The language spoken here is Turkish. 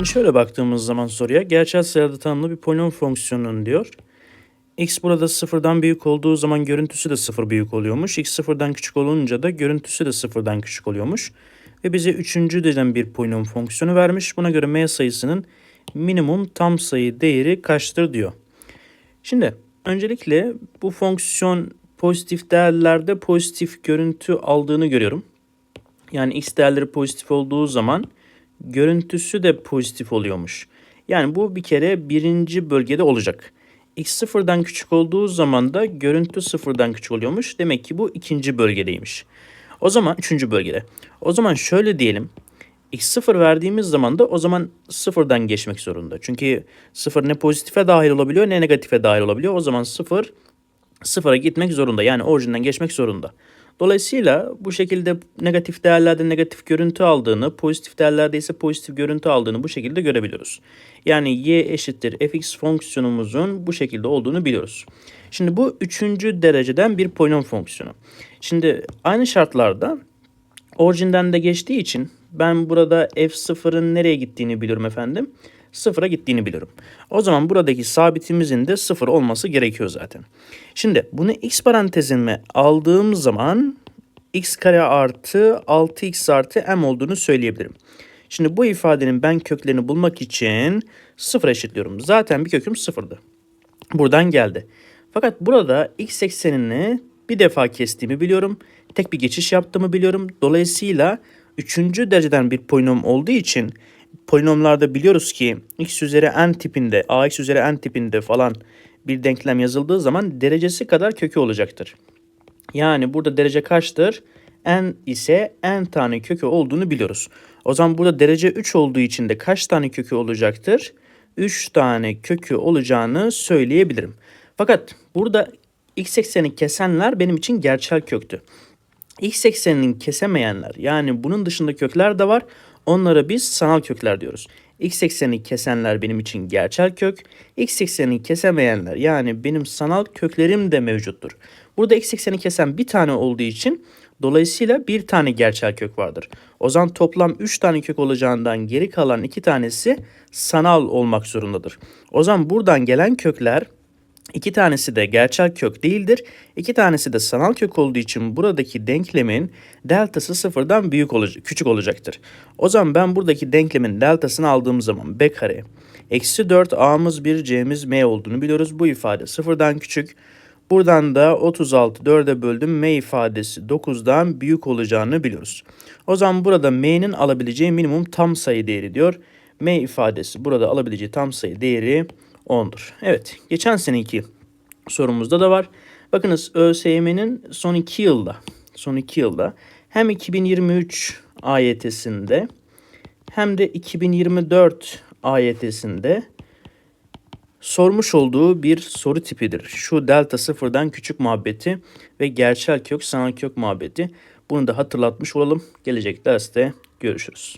Şimdi şöyle baktığımız zaman soruya gerçel sayıda tanımlı bir polinom fonksiyonun diyor. x burada sıfırdan büyük olduğu zaman görüntüsü de sıfır büyük oluyormuş. x sıfırdan küçük olunca da görüntüsü de sıfırdan küçük oluyormuş. Ve bize üçüncü denen bir polinom fonksiyonu vermiş. Buna göre m sayısının minimum tam sayı değeri kaçtır diyor. Şimdi öncelikle bu fonksiyon pozitif değerlerde pozitif görüntü aldığını görüyorum. Yani x değerleri pozitif olduğu zaman görüntüsü de pozitif oluyormuş. Yani bu bir kere birinci bölgede olacak. x sıfırdan küçük olduğu zaman da görüntü sıfırdan küçük oluyormuş. Demek ki bu ikinci bölgedeymiş. O zaman üçüncü bölgede. O zaman şöyle diyelim. x sıfır verdiğimiz zaman da o zaman sıfırdan geçmek zorunda. Çünkü sıfır ne pozitife dahil olabiliyor ne negatife dahil olabiliyor. O zaman sıfır sıfıra gitmek zorunda. Yani orijinden geçmek zorunda. Dolayısıyla bu şekilde negatif değerlerde negatif görüntü aldığını, pozitif değerlerde ise pozitif görüntü aldığını bu şekilde görebiliyoruz. Yani y eşittir fx fonksiyonumuzun bu şekilde olduğunu biliyoruz. Şimdi bu üçüncü dereceden bir polinom fonksiyonu. Şimdi aynı şartlarda orijinden de geçtiği için ben burada f0'ın nereye gittiğini biliyorum efendim. Sıfıra gittiğini biliyorum. O zaman buradaki sabitimizin de sıfır olması gerekiyor zaten. Şimdi bunu x parantezime aldığım zaman x kare artı 6x artı m olduğunu söyleyebilirim. Şimdi bu ifadenin ben köklerini bulmak için sıfır eşitliyorum. Zaten bir köküm sıfırdı. Buradan geldi. Fakat burada x eksenini bir defa kestiğimi biliyorum. Tek bir geçiş yaptığımı biliyorum. Dolayısıyla üçüncü dereceden bir polinom olduğu için polinomlarda biliyoruz ki x üzeri n tipinde, ax üzeri n tipinde falan bir denklem yazıldığı zaman derecesi kadar kökü olacaktır. Yani burada derece kaçtır? n ise n tane kökü olduğunu biliyoruz. O zaman burada derece 3 olduğu için de kaç tane kökü olacaktır? 3 tane kökü olacağını söyleyebilirim. Fakat burada x ekseni kesenler benim için gerçel köktü. X ekseninin kesemeyenler yani bunun dışında kökler de var. Onlara biz sanal kökler diyoruz. X eksenini kesenler benim için gerçel kök. X eksenini kesemeyenler yani benim sanal köklerim de mevcuttur. Burada x ekseni kesen bir tane olduğu için dolayısıyla bir tane gerçel kök vardır. O zaman toplam 3 tane kök olacağından geri kalan 2 tanesi sanal olmak zorundadır. O zaman buradan gelen kökler İki tanesi de gerçel kök değildir. İki tanesi de sanal kök olduğu için buradaki denklemin deltası sıfırdan büyük olacak, küçük olacaktır. O zaman ben buradaki denklemin deltasını aldığım zaman b kare eksi 4 a'mız 1 c'miz m olduğunu biliyoruz. Bu ifade sıfırdan küçük. Buradan da 36 4'e böldüm m ifadesi 9'dan büyük olacağını biliyoruz. O zaman burada m'nin alabileceği minimum tam sayı değeri diyor. m ifadesi burada alabileceği tam sayı değeri 10'dur. Evet geçen seneki sorumuzda da var. Bakınız ÖSYM'nin son 2 yılda son 2 yılda hem 2023 AYT'sinde hem de 2024 AYT'sinde sormuş olduğu bir soru tipidir. Şu delta sıfırdan küçük muhabbeti ve gerçel kök sanal kök muhabbeti. Bunu da hatırlatmış olalım. Gelecek derste görüşürüz.